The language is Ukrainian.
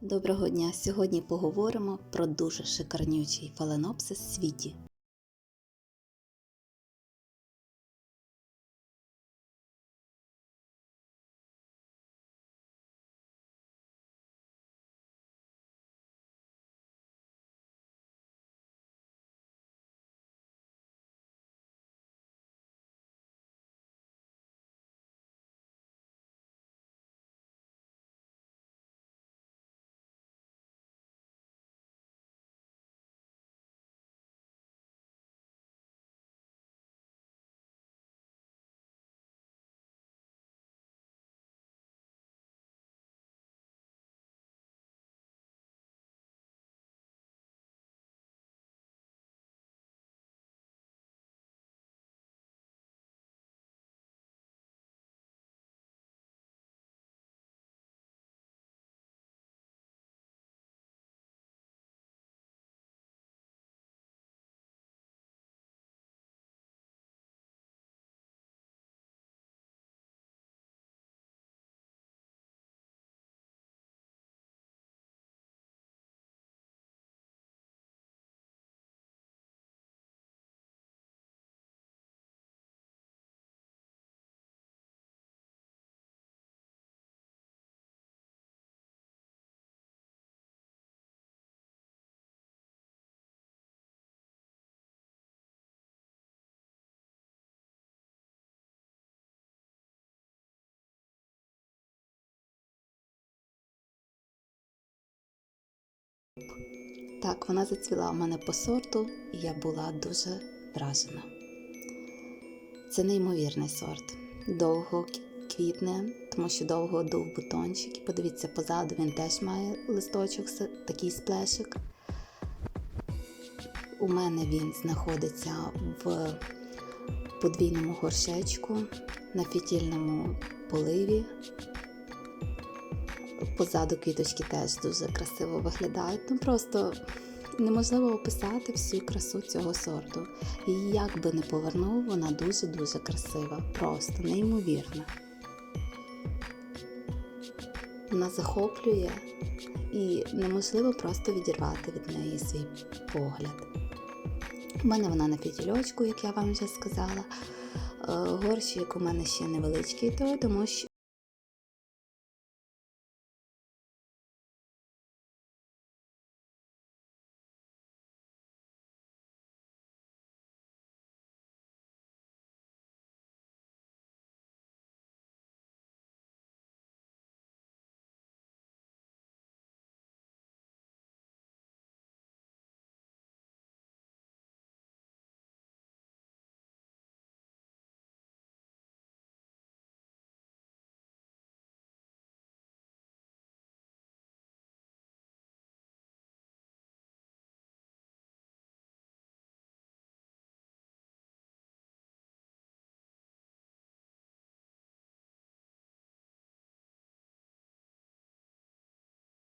Доброго дня! Сьогодні поговоримо про дуже шикарнючий фаленопсис світі. Так, вона зацвіла у мене по сорту, і я була дуже вражена. Це неймовірний сорт. Довго квітне, тому що довго дув бутончик. І подивіться, позаду він теж має листочок, такий сплешик. У мене він знаходиться в подвійному горшечку на фітільному поливі. Позаду квіточки теж дуже красиво виглядають. Ну просто неможливо описати всю красу цього сорту. І як би не повернув, вона дуже-дуже красива, просто неймовірна. Вона захоплює і неможливо просто відірвати від неї свій погляд. У мене вона на фітільочку, як я вам вже сказала. Е, Горщик у мене ще невеличкий той, тому що